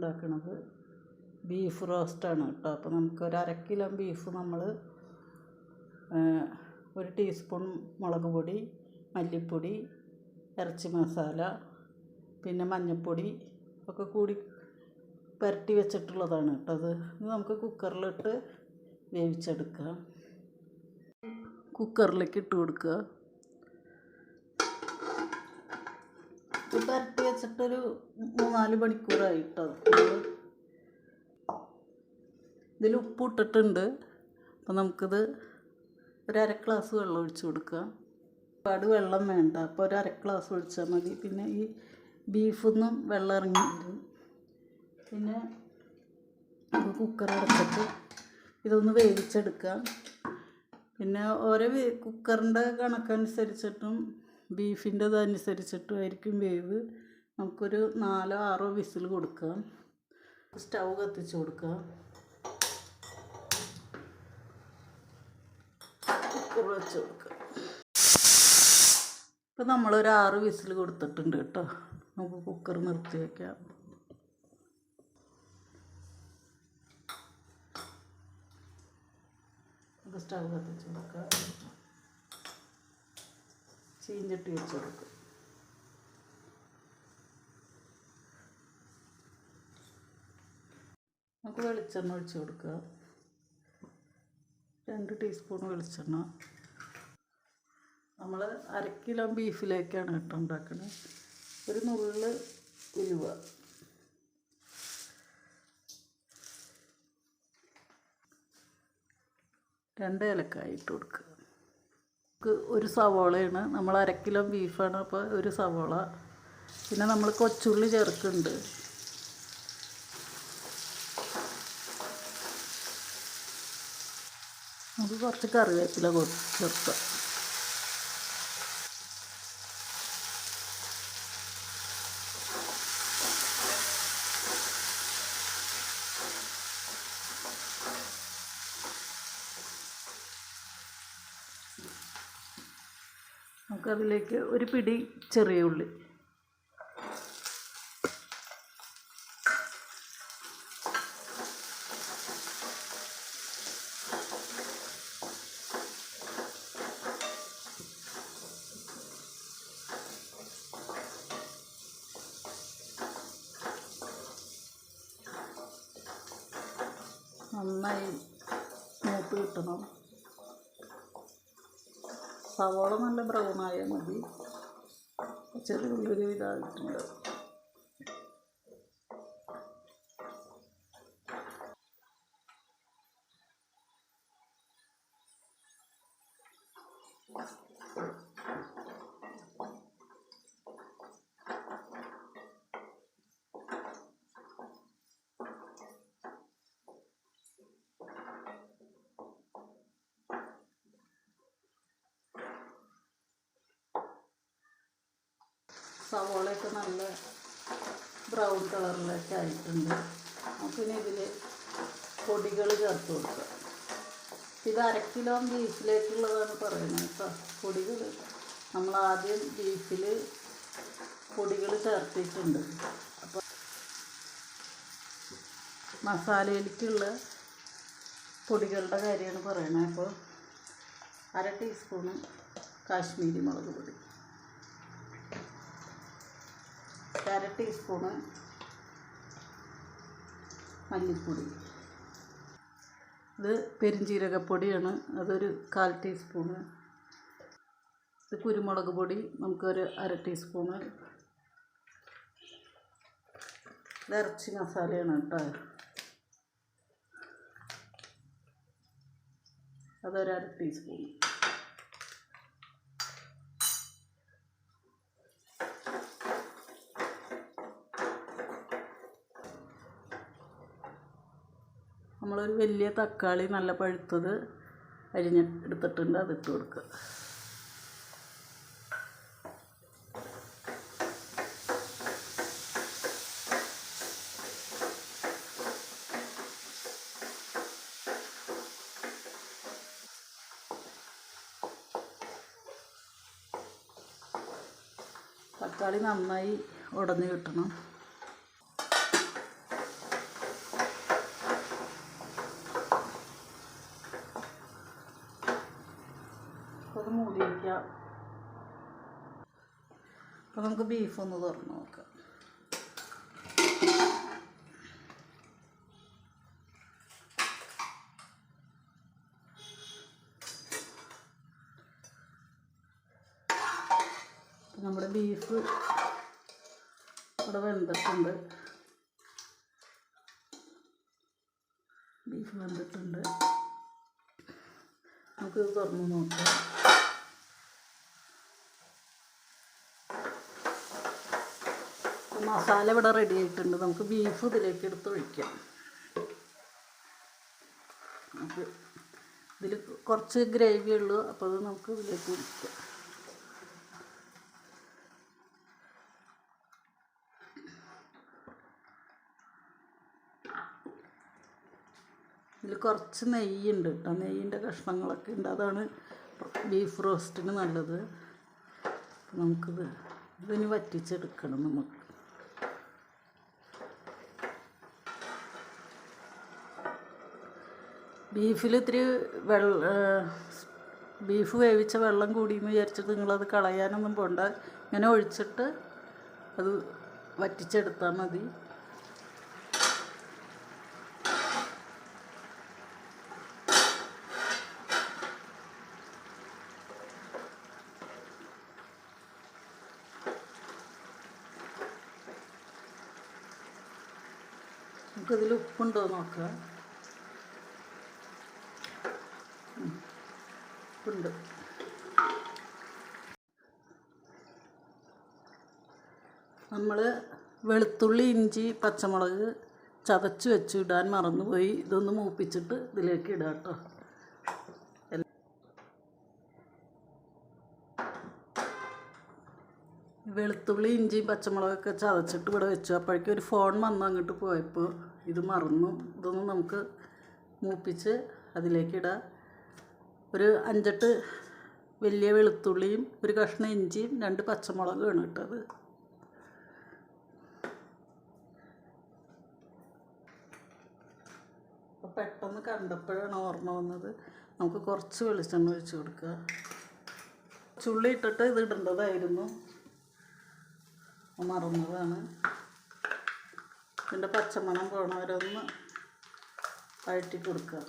ഉണ്ടാക്കുന്നത് ബീഫ് റോസ്റ്റാണ് കേട്ടോ. അപ്പോൾ നമുക്ക് ഒരു അര ബീഫ് നമ്മൾ ഒരു ടീസ്പൂൺ മുളക് പൊടി മല്ലിപ്പൊടി ഇറച്ചി മസാല പിന്നെ മഞ്ഞൾപ്പൊടി ഒക്കെ കൂടി പുരട്ടി വെച്ചിട്ടുള്ളതാണ് കേട്ടോ അത്. നമുക്ക് കുക്കറിലിട്ട് വേവിച്ചെടുക്കാം. കുക്കറിലേക്ക് ഇട്ട് കൊടുക്കുക. ഇത് പുരട്ടി വെച്ചിട്ടൊരു മൂന്നാൽ മണിക്കൂറായി കേട്ടോ ഇതിൽ ഉപ്പ് ഇട്ടിട്ടുണ്ട് അപ്പം നമുക്കിത് ഒരര ഗ്ലാസ് വെള്ളം ഒഴിച്ച് കൊടുക്കുക ഒരുപാട് വെള്ളം വേണ്ട. അപ്പോൾ ഒരു അര ഗ്ലാസ് ഒഴിച്ചാൽ മതി. പിന്നെ ഈ ബീഫൊന്നും വെള്ളം ഇറങ്ങി വരും പിന്നെ കുക്കർ അടച്ചിട്ട് ഇതൊന്ന് വേവിച്ചെടുക്കാം. പിന്നെ ഓരോ കുക്കറിന്റെ കണക്കനുസരിച്ചിട്ടും ബീഫിന്റെത് അനുസരിച്ചിട്ടും വേവ്. നമുക്കൊരു നാലോ ആറോ വിസിൽ കൊടുക്കാം. സ്റ്റൗ കത്തിച്ച് കൊടുക്കാം. കുക്കർ വെച്ച് കൊടുക്കാം. ഇപ്പം നമ്മളൊരു ആറ് വിസിൽ കൊടുത്തിട്ടുണ്ട് കേട്ടോ. നമുക്ക് കുക്കർ നിർത്തി വയ്ക്കാം സ്റ്റവ് കത്തിച്ച് കൊടുക്കുക ചീഞ്ചട്ടി വെച്ച് കൊടുക്കും. നമുക്ക് വെളിച്ചെണ്ണ ഒഴിച്ച് കൊടുക്കുക. രണ്ട് ടീസ്പൂൺ വെളിച്ചെണ്ണ. നമ്മൾ അര കിലോ ബീഫിലേക്കാണ് കേട്ടോ ഉണ്ടാക്കുന്നത് ഒരു നുള്ള് ഉലുവ. രണ്ട് ഏലക്കായ ഇട്ട് കൊടുക്കുക. ഒരു സവോളയാണ്. നമ്മൾ അര കിലോ ബീഫാണ് അപ്പോൾ ഒരു സവോള. പിന്നെ നമ്മൾ കൊച്ചുള്ളി ചേർക്കുന്നുണ്ട്. നമുക്ക് കുറച്ച് കറിവേപ്പില ചേർക്കാം. നമുക്കതിലേക്ക് ഒരു പിടി ചെറിയ ഉള്ളി. നന്നായി സവോള നല്ല ബ്രൗൺ ആയാൽ മതി. ചെറിയ ഉള്ളൊരു ഇതായിട്ടുണ്ട്. സവോളയൊക്കെ നല്ല ബ്രൗൺ കളറിലൊക്കെ ആയിട്ടുണ്ട്. നമുക്കിനി ഇതിൽ പൊടികൾ ചേർത്ത് കൊടുക്കുക ഇത് അര കിലോ ബീഫിലേക്കുള്ളതാണ് പറയുന്നത് കേട്ടോ. പൊടികൾ നമ്മൾ ആദ്യം ബീഫിൽ പൊടികൾ ചേർത്തിട്ടുണ്ട്. അപ്പോൾ മസാലയിലേക്കുള്ള പൊടികളുടെ കാര്യമാണ് പറയണത് അപ്പോൾ അര ടീസ്പൂണ് കാശ്മീരി മുളക് പൊടി. അര ടീസ്പൂണ് മല്ലിപ്പൊടി. ഇത് പെരിഞ്ജീരകപ്പൊടിയാണ് അതൊരു കാൽ ടീസ്പൂണ് ഇത് കുരുമുളക് പൊടി നമുക്കൊരു അര ടീസ്പൂണ് ഇത് ഇറച്ചി മസാലയാണ് കേട്ടോ. അതൊരു അര ടീസ്പൂൺ നമ്മളൊരു വലിയ തക്കാളി നല്ല പഴുത്തത് അരിഞ്ഞ് എടുത്തിട്ടുണ്ട് അതിട്ട് കൊടുക്കുക. തക്കാളി നന്നായി ഉടഞ്ഞു കിട്ടണം ഒഴിക്കാം അപ്പോൾ നമുക്ക് ബീഫ് ഒന്ന് തുറന്ന് നോക്കാം. നമ്മുടെ ബീഫ് ഇവിടെ വെന്തിട്ടുണ്ട്. ബീഫ് വെന്തിട്ടുണ്ട്. നമുക്കിത് തുറന്ന് നോക്കാം. മസാല ഇവിടെ റെഡി ആയിട്ടുണ്ട്. നമുക്ക് ബീഫ് ഇതിലേക്ക് എടുത്ത് ഒഴിക്കാം. നമുക്ക് ഇതിൽ കുറച്ച് ഗ്രേവി ഉള്ളൂ. അപ്പോൾ അത് നമുക്ക് ഇതിലേക്ക് ഒഴിക്കാം. ഇതിൽ കുറച്ച് നെയ്യുണ്ട് കേട്ടോ. നെയ്യിന്റെ കഷ്ണങ്ങളൊക്കെ ഉണ്ട്. അതാണ് ബീഫ് റോസ്റ്റിന് നല്ലത്. നമുക്കിത് ഇതിന് വറ്റിച്ചെടുക്കണം നമുക്ക്. ബീഫിൽ ഇത്തിരി വെള്ള ബീഫ് വേവിച്ച വെള്ളം കൂടിയെന്ന് വിചാരിച്ചിട്ട് നിങ്ങളത് കളയാനൊന്നും പോണ്ട. ഇങ്ങനെ ഒഴിച്ചിട്ട് അത് വറ്റിച്ചെടുത്താൽ മതി. നമുക്കിതിൽ ഉപ്പുണ്ടോ നോക്കാം. ഉപ്പുണ്ട് നമ്മൾ വെളുത്തുള്ളി ഇഞ്ചി പച്ചമുളക് ചതച്ച് വെച്ച് ഇടാൻ മറന്നുപോയി. ഇതൊന്ന് മൂപ്പിച്ചിട്ട് ഇതിലേക്ക് ഇടാം കേട്ടോ. വെളുത്തുള്ളി ഇഞ്ചിയും പച്ചമുളകൊക്കെ ചതച്ചിട്ട് ഇവിടെ വെച്ചു. അപ്പോഴേക്കും ഒരു ഫോൺ വന്ന് അങ്ങോട്ട് പോയപ്പോൾ ഇത് മറന്നു. ഇതൊന്ന് നമുക്ക് മൂപ്പിച്ച് അതിലേക്ക് ഇടാം. ഒരു അഞ്ചെട്ട് വലിയ വെളുത്തുള്ളിയും ഒരു കഷ്ണം ഇഞ്ചിയും രണ്ട് പച്ചമുളകുമാണ് ഇട്ടത്. അപ്പോൾ പെട്ടെന്ന് കണ്ടപ്പോഴാണ് ഓർമ്മ വന്നത്. നമുക്ക് കുറച്ച് വെളിച്ചെണ്ണ ഒഴിച്ച് കൊടുക്കുക. ചുള്ളി ഇട്ടിട്ട് ഇത് ഇടേണ്ടതായിരുന്നു. മറന്നതാണ്. ഇതിന്റെ പച്ചമണം പോണവരൊന്ന് വഴറ്റി കൊടുക്കുക.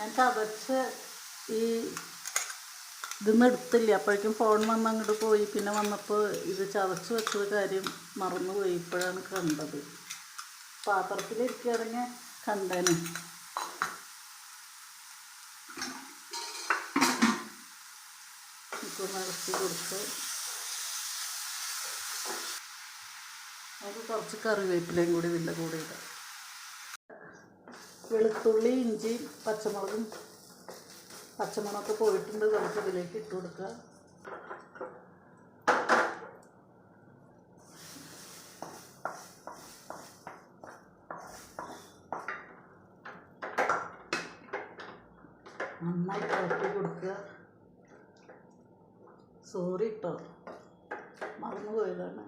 ഞാൻ ചതച്ച് ഈ ഇതൊന്നും എടുത്തില്ല അപ്പോഴേക്കും ഫോൺ വന്ന് അങ്ങോട്ട് പോയി. പിന്നെ വന്നപ്പോൾ ഇത് ചതച്ച് വെച്ചത് കാര്യം മറന്നു പോയി ഇപ്പോഴാണ് കണ്ടത്. പാത്രത്തിലിരിക്കുകയാണെങ്കിൽ കണ്ടേനെ. ഇപ്പോൾ നടത്തി കൊടുത്ത് നമുക്ക് കുറച്ച് കറിവേപ്പിലയും കൂടി ഇതിന്റെ കൂടെ ഇടാം. വെളുത്തുള്ളി ഇഞ്ചി പച്ചമുളകും പച്ചമുളകൊക്കെ പോയിട്ടുണ്ട്. നമുക്ക് ഇട്ട് കൊടുക്കുക. നന്നായി ഇളക്കി കൊടുക്കുക. സോറി ഇട്ടോ മറന്നു പോയതാണ്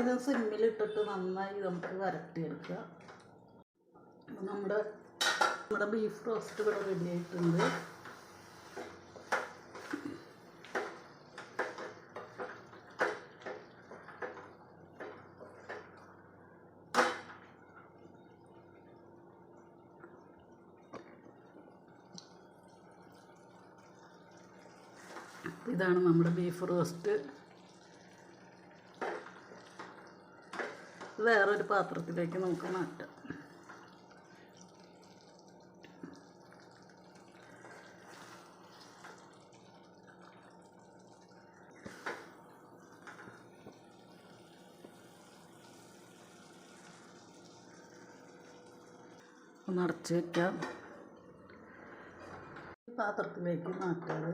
ഇത് സിമ്മിലിട്ടിട്ട് നന്നായി നമുക്ക് വരട്ടിയെടുക്കുക. നമ്മുടെ നമ്മുടെ ബീഫ് റോസ്റ്റ് ഇവിടെ റെഡി ആയിട്ടുണ്ട്. ഇതാണ് നമ്മുടെ ബീഫ് റോസ്റ്റ്. വേറൊരു പാത്രത്തിലേക്ക് നമുക്ക് മാറ്റാം. ഒന്ന് വയ്ക്കാം പാത്രത്തിലേക്ക് മാറ്റാതെ